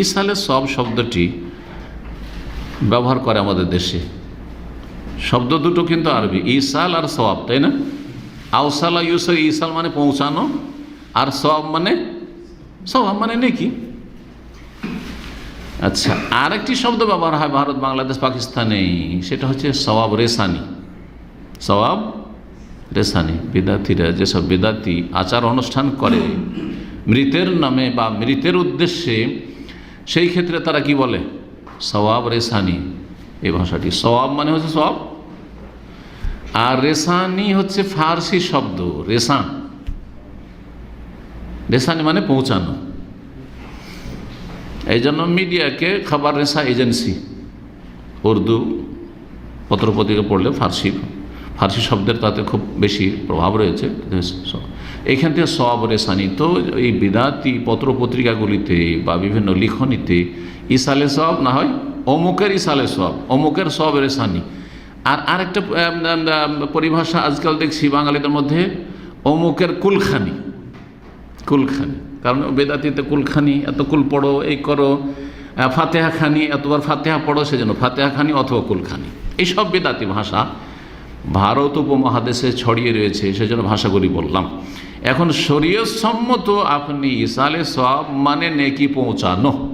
ইসালে সব শব্দটি ব্যবহার করে আমাদের দেশে। শব্দ দুটো কিন্তু আরবি ইসাল আর সওয়াব, তাই না? আউসালা ইউসল ইসাল মানে পৌঁছানো, আর সওয়াব মানে সওয়াব মানে নেকি। আচ্ছা আর একটি শব্দ ব্যবহার হয় ভারত, বাংলাদেশ, পাকিস্তানে, সেটা হচ্ছে সওয়াব রেসানি সওয়াব রেসানি বিদ্যার্থীরা যেসব বিদ্যার্থী আচার অনুষ্ঠান করে, মৃতের নামে বা মৃতের উদ্দেশ্যে সেই ক্ষেত্রে তারা কি বলে? সওয়াব রেসানি এই ভাষাটি। সওয়াব মানে হচ্ছে সওয়াব। আর রেসানি হচ্ছে ফার্সি শব্দ রেসা রেসানি মানে পৌঁছানো। এই জন্য মিডিয়াকে খাবার রেসা এজেন্সি, উর্দু, পত্রপত্রিকা পড়লে ফার্সি ফার্সি শব্দের তাতে খুব বেশি প্রভাব রয়েছে। এইখান থেকে সব রেসানি তো এই বিদাতি পত্রপত্রিকাগুলিতে বা বিভিন্ন লিখনিতে ইসালে সব না হয় অমুকের ইসালে সব অমুকের সব রেসানি আর আরেকটা পরিভাষা আজকাল দেখছি বাঙালিদের মধ্যে, অমুকের কুলখানি। কুলখানি। কারণ বেদাতিতে কুলখানি, এত কুল পড়ো, এই করো ফাতেহা খানি, এতবার ফাতেহা পড়ো, সেজন্য ফাতেহা খানি অথবা কুলখানি। এইসব বেদাতি ভাষা ভারত উপমহাদেশে ছড়িয়ে রয়েছে, সেজন্য ভাষাগুলি বললাম। এখন শরীয়সম্মত আপনি ইসালে সব মানে নেকি পৌঁছানো।